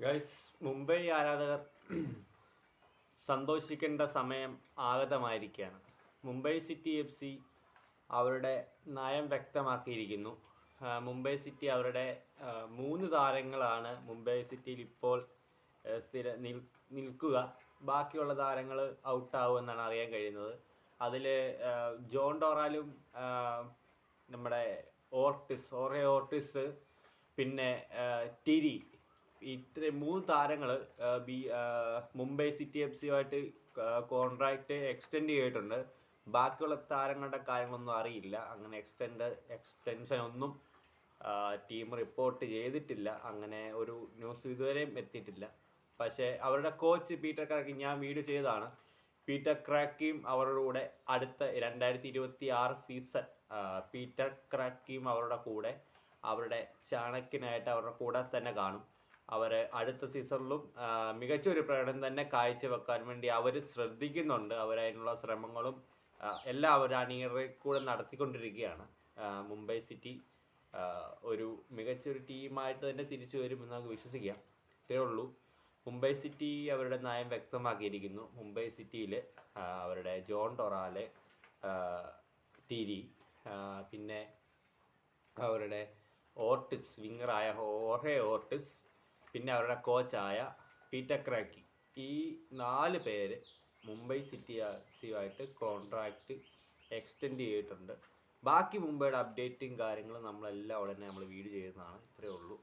Guys Mumbai ആരാധകർ സന്തോഷിക്കേണ്ട സമയം ആഗതമായിരിക്കുകയാണ്. മുംബൈ സിറ്റി എഫ് സി അവരുടെ നയം വ്യക്തമാക്കിയിരിക്കുന്നു. മുംബൈ സിറ്റി അവരുടെ മൂന്ന് താരങ്ങളാണ് മുംബൈ സിറ്റിയിൽ ഇപ്പോൾ സ്ഥിര നിൽ നിൽക്കുക. ബാക്കിയുള്ള താരങ്ങൾ ഔട്ടാവുമെന്നാണ് അറിയാൻ കഴിയുന്നത്. അതിൽ ജോൺ ഡോറാലും നമ്മുടെ ഓർട്ടിസ് ഓറെ ഓർട്ടിസ് പിന്നെ ടിരി ഇത്ര മൂന്ന് താരങ്ങൾ ബി മുംബൈ സിറ്റി എഫ് സിയുമായിട്ട് കോൺട്രാക്റ്റ് എക്സ്റ്റെൻഡ് ചെയ്തിട്ടുണ്ട്. ബാക്കിയുള്ള താരങ്ങളുടെ കാര്യങ്ങളൊന്നും അറിയില്ല. അങ്ങനെ എക്സ്റ്റെൻഡ് എക്സ്റ്റെൻഷൻ ഒന്നും ടീം റിപ്പോർട്ട് ചെയ്തിട്ടില്ല. അങ്ങനെ ഒരു ന്യൂസ് ഇതുവരെയും എത്തിയിട്ടില്ല. പക്ഷേ അവരുടെ കോച്ച് പീറ്റർ ക്രാക്കി ഞാൻ വീഡിയോ ചെയ്തതാണ്. പീറ്റർ ക്രാക്കിയും അവരുടെ കൂടെ അടുത്ത രണ്ടായിരത്തി ഇരുപത്തി ആറ് സീസൺ പീറ്റർ ക്രാക്കിയും അവരുടെ കൂടെ അവരുടെ ചാണക്യനായിട്ട് അവരുടെ കൂടെ തന്നെ കാണും. അവർ അടുത്ത സീസണിലും മികച്ച ഒരു പ്രകടനം തന്നെ കാഴ്ചവെക്കാൻ വേണ്ടി അവർ ശ്രദ്ധിക്കുന്നുണ്ട്. അവരതിനുള്ള ശ്രമങ്ങളും എല്ലാം അവർ അണിയറെ കൂടെ നടത്തിക്കൊണ്ടിരിക്കുകയാണ്. മുംബൈ സിറ്റി ഒരു മികച്ചൊരു ടീമായിട്ട് തന്നെ തിരിച്ചു വരുമെന്ന് നമുക്ക് വിശ്വസിക്കാം. ഇത്രയേ ഉള്ളൂ. മുംബൈ സിറ്റി അവരുടെ നയം വ്യക്തമാക്കിയിരിക്കുന്നു. മുംബൈ സിറ്റിയിൽ അവരുടെ ജോൺ ടൊറാലെ ടിരി പിന്നെ അവരുടെ ഓർട്ടിസ് വിങ്ങറായ ഓർഹെ ഓർട്ടിസ് പിന്നെ അവരുടെ കോച്ചായ പീറ്റർ ക്രാക്കി. ഈ നാല് പേര് മുംബൈ സിറ്റി സിയുമായിട്ട് കോൺട്രാക്റ്റ് എക്സ്റ്റെൻഡ് ചെയ്തിട്ടുണ്ട്. ബാക്കി മുംബൈയുടെ അപ്ഡേറ്റും കാര്യങ്ങളും നമ്മളെല്ലാം ഉടനെ നമ്മൾ വീഡിയോ ചെയ്യുന്നതാണ്. ഇത്രയേ ഉള്ളൂ.